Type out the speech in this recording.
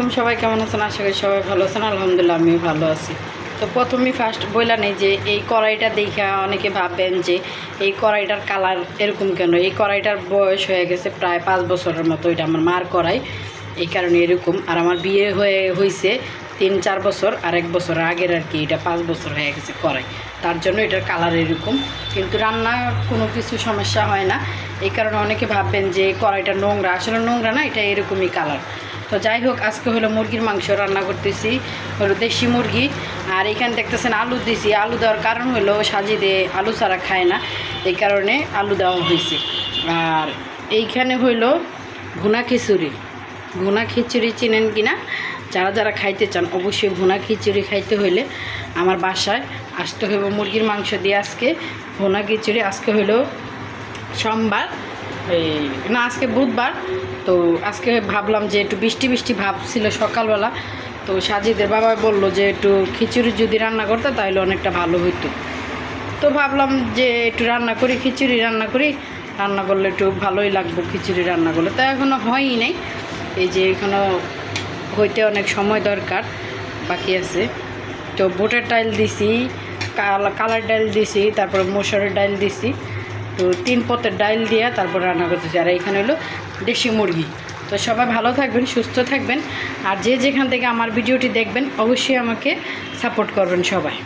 আলাইকুম, সবাই কেমন আছেন? আশা করি সবাই ভালো আছেন। আলহামদুলিল্লাহ, আমিও ভালো আছি। তো প্রথমেই ফার্স্ট বইলা নেই যে, এই কড়াইটা দেখে অনেকে ভাববেন যে, এই কড়াইটার কালার এরকম কেন? এই কড়াইটার বয়স হয়ে গেছে প্রায় পাঁচ বছরের মতো। এটা আমার মার কড়াই, এই কারণে এরকম। আর আমার বিয়ে হয়ে হয়েছে তিন, চার বছর আর এক বছর আগের আর কি, এটা পাঁচ বছর হয়ে গেছে কড়াই তার জন্য এটার কালার এরকম। কিন্তু রান্না কোনো কিছু সমস্যা হয় না। এই কারণে অনেকে ভাববেন যে কড়াইটা নোংরা। আসলে নোংরা না, এটা এরকমই কালার তো যাই হোক, আজকে হলো মুরগির মাংস রান্না করতেছি। হলো দেশি মুরগি। আর এখানে দেখতেছেন আলু দিছি। আলু দেওয়ার কারণ হলো সাজিদে আলু ছাড়া খায় না। এই কারণে আলু দেওয়া হয়েছে। আর এইখানে হইল ভুনা খিচুড়ি। ভুনা খিচুড়ি চিনেন কিনা যারা যারা খাইতে চান, অবশ্যই ভুনা খিচুড়ি খাইতে হইলে আমার বাসায় আসতে হইব মুরগির মাংস দিয়ে আজকে ভুনা খিচুড়ি। আজকে হইল সোমবার, এই না, আজকে বুধবার। তো আজকে ভাবলাম যে একটু বৃষ্টি বৃষ্টি ভাব ছিল সকালবেলা। তো সাজিদের বাবা বলল যে একটু খিচুড়ি যদি রান্না করতে তাহলে অনেকটা ভালো হইতো। তো ভাবলাম যে একটু রান্না করি, খিচুড়ি রান্না করি। রান্না করলে একটু ভালোই লাগবে খিচুড়ি রান্না করলে। তা এখনও হয়ই নাই। এই যে এখনও হইতে অনেক সময় দরকার, বাকি আছে। তো বুটের ডাল দিছি কালার ডাইল দিছি, তারপর মসুরের ডাইল দিছি। তো তিন পথের ডাইল দিয়ে তারপর রান্না করতেছি। আর এখানে হলো দেশি মুরগি। তো সবাই ভালো থাকবেন, সুস্থ থাকবেন। আর যে যেখান থেকে আমার ভিডিওটি দেখবেন, অবশ্যই আমাকে সাপোর্ট করবেন সবাই।